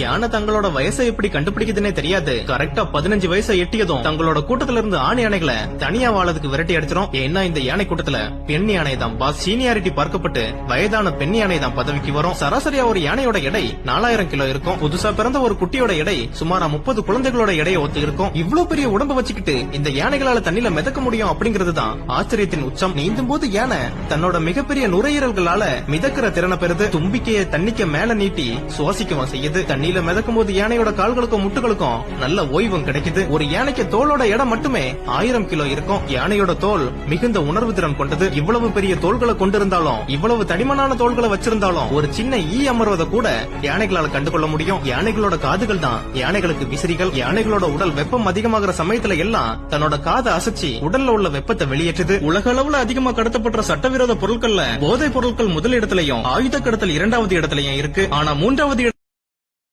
யானை தங்களோட வயசை எப்படி கண்டுபிடிக்குதுன்னே தெரியாது. கரெக்டா பதினஞ்சு வயசை எட்டியதும் தங்களோட கூட்டத்துல இருந்து ஆண் யானைகளை தனியா வாழதுக்கு விரட்டி அடிச்சிடும் ஏன்னா இந்த யானை கூட்டத்துல பெண் யானை தான். பாஸ் சீனியாரிட்டி பார்க்கப்பட்டு வயதான பெண் யானை தான் பதவிக்கு வரும். சராசரியா ஒரு யானையோட எடை நாலாயிரம் கிலோ இருக்கும். புதுசா பிறந்த ஒரு குட்டியோட எடை சுமாரா முப்பது குழந்தைகளோட எடையை ஒத்து இருக்கும். இவ்ளோ பெரிய உடம்ப வச்சுக்கிட்டு இந்த யானைகளால தண்ணில மிதக்க முடியும் அப்படிங்கிறது தான் ஆச்சரியத்தின் உச்சம். நீந்தும் போது யானை தன்னோட மிகப்பெரிய நுரையீரல்களால மிதக்கிற திறனை பெறுது. தும்பிக்கையை தண்ணிக்க மேல நீட்டி சுவாசிக்கவும் செய்யுது. தண்ணியில மிதக்கும் போது யானையோட கால்களுக்கும் முட்டுகளுக்கும் நல்ல ஓய்வும் கிடைக்குது. ஒரு யானைக்கு தோலோட இடம் மட்டுமே ஆயிரம் கிலோ இருக்கும். யானையோட தோல் மிகுந்த உணர்வு திறன் கொண்டது. இவ்வளவு பெரிய தோள்களை கொண்டிருந்தாலும் இவ்வளவு தடிமனான தோள்களை வச்சிருந்தாலும் ஒரு சின்ன ஈ அமர்வதை கூட யானைகளால் கண்டுகொள்ள முடியும். யானைகளோட காதுகள் தான் யானைகளுக்கு விசிறிகள். யானைகளோட உடல் வெப்பம் அதிகமாகிற சமயத்துல எல்லாம் தன்னோட காதை அசைச்சு உடல்ல உள்ள வெப்பத்தை வெளியேற்றுது. உலக அளவுல அதிகமா கடத்தப்படுற சட்டவிரோத பொருட்கள்ல போதைப் பொருட்கள் முதல் இடத்துலயும் ஆயுத கடத்தல் இரண்டாவது இடத்துலயும் இருக்கு. ஆனா மூன்றாவது இடத்துல